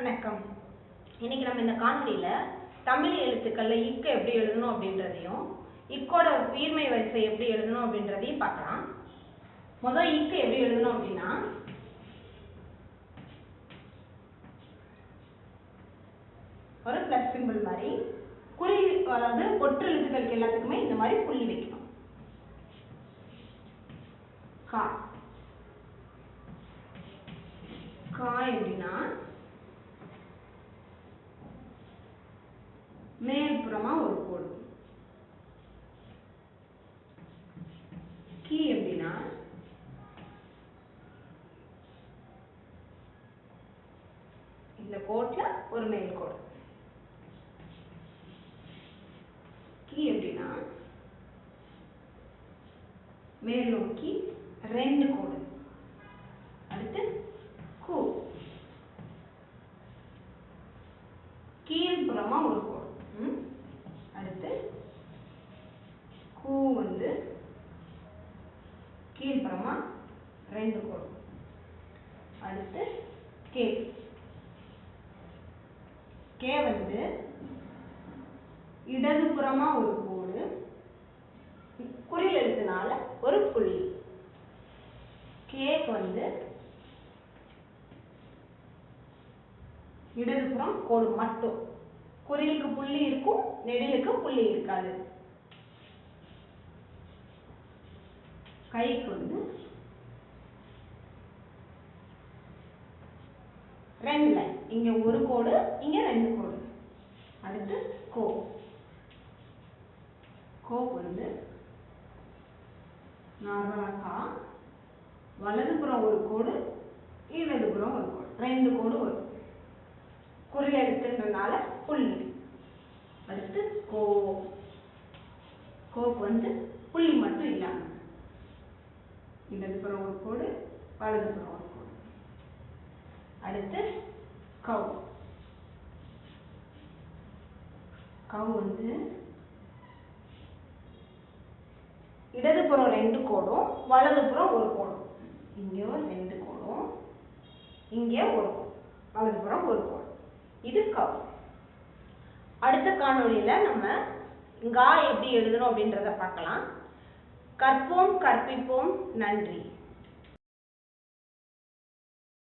வணக்கம். இன்னைக்கு நம்ம இந்த காணொலியில தமிழ் எழுத்துக்கள்ல இக்க எப்படி எழுதணும் அப்படின்றதையும் இக்கோட உயிர்மை வரிசை எப்படி எழுதணும் அப்படின்றதையும் பார்க்கலாம். முதல் இக்க எப்படி எழுதணும் அப்படின்னா ஒரு பிளஸ் சிம்பிள் மாதிரி குறி அதாவது ஒற்று எழுத்துக்களுக்கு எல்லாத்துக்குமே இந்த மாதிரி புள்ளி வைக்கணும். கா. கா எப்படி மேல்புறமா ஒரு கோடு. கீ எப்படின்னா இந்த கோட்ல ஒரு மேல் கோடு. கீ எப்படின்னா மேல் நோக்கி ரெண்டு கோடு. அடுத்து கூ. கீழ்ப்புறமா ஒரு கோடு ம்? அடுத்து கூ வந்து கீழ்ப்புறமா ரெண்டு கோடு. அடுத்து கே கே வந்து இடதுபுறமா ஒரு கோடு குறில் எழுத்துனால ஒரு புள்ளி. கேக்கு வந்து இடதுபுறம் கோடு மட்டும். குறிலுக்கு புள்ளி இருக்கும் நெடிலுக்கு புள்ளி இருக்காது. கைக்கு வந்து ரெண்டு லைன் இங்க ஒரு கோடு இங்க ரெண்டு கோடு. அடுத்து கோ. கோ வந்து நார்மலாக்கா வலதுபுறம் ஒரு கோடு இடதுபுறம் ஒரு கோடு. ரெண்டு கோடு வரும். குறில் எடுத்துன்றனால புள்ளி. அடுத்து கோ. கோக்கு வந்து இடதுபுறம் ஒரு கோடு வலதுபுறம் ஒரு கோடு. அடுத்து கவ். கவ் வந்து இடதுபுறம் ரெண்டு கோடும் வலதுபுறம் ஒரு கோடும். இங்கேயும் ரெண்டு கோடும் இங்கே ஒரு வலது வலதுபுறம் ஒரு கோடு இது கவ். அடுத்த காணொலியில நம்ம கா எப்படி எழுதணும் அப்படின்றத பார்க்கலாம். கற்போம் கற்பிப்போம் நன்றி.